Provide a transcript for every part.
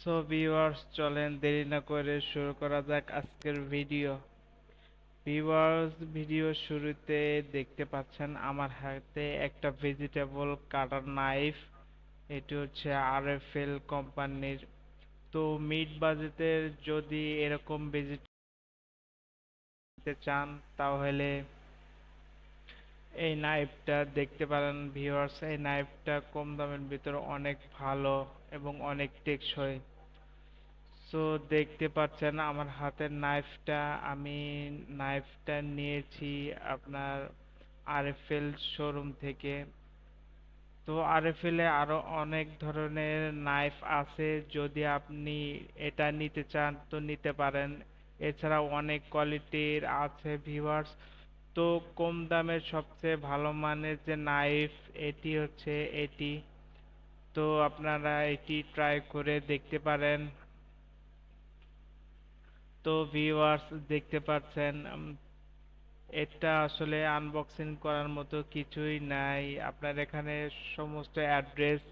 So viewers চলেন দেরি না করে শুরু করা যাক আজকের ভিডিও ভিউয়ার্স ভিডিও শুরুতে দেখতে পাচ্ছেন আমার হাতে একটা ভেজিটেবল কাটার নাইফ এটি হচ্ছে আরএফএল কোম্পানির তো মিড বাজেটের যদি এরকম ভেজিটেবল চান, তাহলে এই নাইফটা দেখতে পারেন ভিউয়ার্স এই নাইফটা কম দামের ভিতরে অনেক ভালো এবং অনেক টেকসই। সো দেখতে পাচ্ছেন আমার হাতের নাইফটা আমি নাইফটা নিয়েছি আপনার আরএফএল শোরুম থেকে। তো আরএফএল এ আরও অনেক ধরনের নাইফ আছে, যদি আপনি এটা নিতে চান তো নিতে পারেন। এছাড়াও অনেক কোয়ালিটির আছে ভিউয়ার্স তো কম দামের সবচেয়ে ভালো মানের যে নাইফ এটি হচ্ছে এটি। তো আপনারা এটি ট্রাই করে দেখতে পারেন। তো ভিউয়ার্স দেখতে পাচ্ছেন এটা আসলে আনবক্সিং করার মতো কিছুই নাই। আপনার এখানে সমস্ত অ্যাড্রেস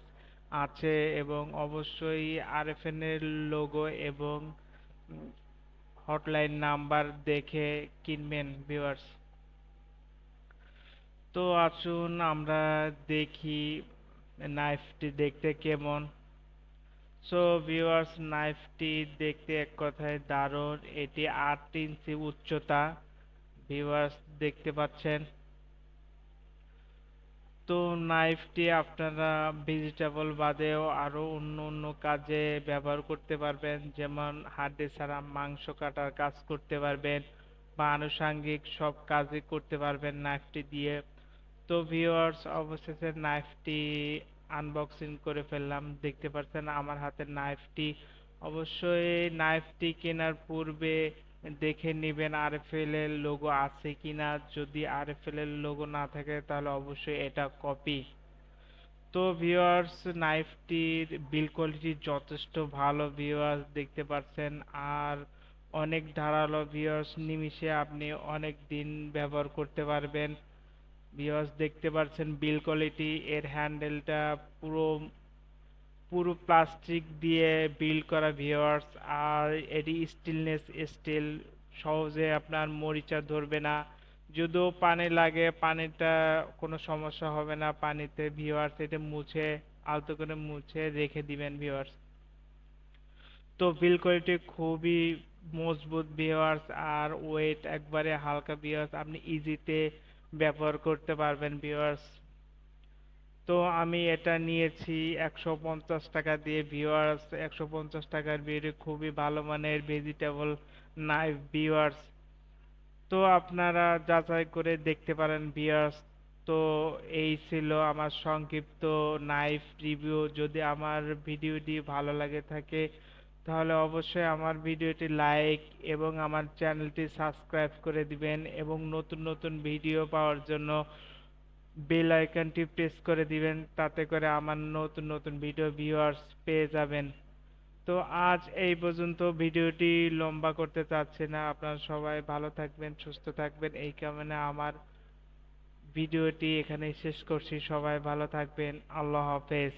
আছে এবং অবশ্যই আরএফএন এর লোগো এবং হটলাইন নাম্বার দেখে কিনবেন ভিউয়ার্স তো আসুন আমরা দেখি নাইফটি দেখতে কেমন। সো ভিউয়ার্স নাইফটি দেখতে এক কথায় দারুণ। এটি আট ইঞ্চি উচ্চতা। ভিউয়ার্স দেখতে পাচ্ছেন। তো নাইফটি আপনারা ভেজিটেবল বাদেও আরও অন্য অন্য কাজে ব্যবহার করতে পারবেন। যেমন হাড্ডি ছাড়া মাংস কাটার কাজ করতে পারবেন বা আনুষাঙ্গিক সব কাজই করতে পারবেন নাইফটি দিয়ে। তো ভিউয়ার্স অবশেষে নাইফটি আনবক্সিং করে ফেললাম। দেখতে পাচ্ছেন আমার হাতের নাইফটি অবশ্যই নাইফটি কেনার পূর্বে দেখে নেবেন আরএফএল এর লোগো আছে কিনা। যদি আর আরএফএল এর লোগো না থাকে, তাহলে অবশ্যই এটা কপি তো ভিউয়ার্স নাইফটির বিল কোয়ালিটি যথেষ্ট ভালো ভিউয়ার্স দেখতে পাচ্ছেন। আর অনেক ধারালো ভিউয়ার্স নিমিষে আপনি অনেক দিন ব্যবহার করতে পারবেন। ভিউয়ার্স দেখতে পাচ্ছেন বিল কোয়ালিটি এর হ্যান্ডেলটা পুরো পুরো প্লাস্টিক দিয়ে বিল্ড করা ভিউয়ার্স আর এটি স্টিলনেস স্টিল সহজে আপনার মরিচা ধরবে না। যদিও পানি লাগে, পানিটা কোনো সমস্যা হবে না, পানিতে ভিউয়ার্স এটা মুছে, আলতো করে মুছে রেখে দিবেন ভিউয়ার্স তো বিল কোয়ালিটি খুবই মজবুত ভিউয়ার্স আর ওয়েট একবারে হালকা ভিউয়ার্স আপনি ইজিতে ব্যবহার করতে পারবেন ভিউয়ার্স তো আমি এটা নিয়েছি একশো পঞ্চাশ টাকা দিয়ে ভিউয়ার্স একশো পঞ্চাশ টাকার বিয়ে খুবই ভালো মানের ভেজিটেবল নাইফ ভিউয়ার্স তো আপনারা যাচাই করে দেখতে পারেন ভিউয়ার্স তো এই ছিল আমার সংক্ষিপ্ত নাইফ রিভিউ যদি আমার ভিডিওটি ভালো লাগে থাকে তাহলে অবশ্যই আমার ভিডিওটি লাইক এবং আমার চ্যানেলটি সাবস্ক্রাইব করে দিবেন এবং নতুন নতুন ভিডিও পাওয়ার জন্য বেল আইকনটি প্রেস করে দিবেন, তাতে করে আমার নতুন নতুন ভিডিও ভিউয়ার্স পেয়ে যাবেন। তো আজ এই পর্যন্ত ভিডিওটি লম্বা করতে চাচ্ছি না। আপনারা সবাই ভালো থাকবেন, সুস্থ থাকবেন। এই কারণে আমার ভিডিওটি এখানে শেষ করছি। সবাই ভালো থাকবেন। আল্লাহ হাফেজ।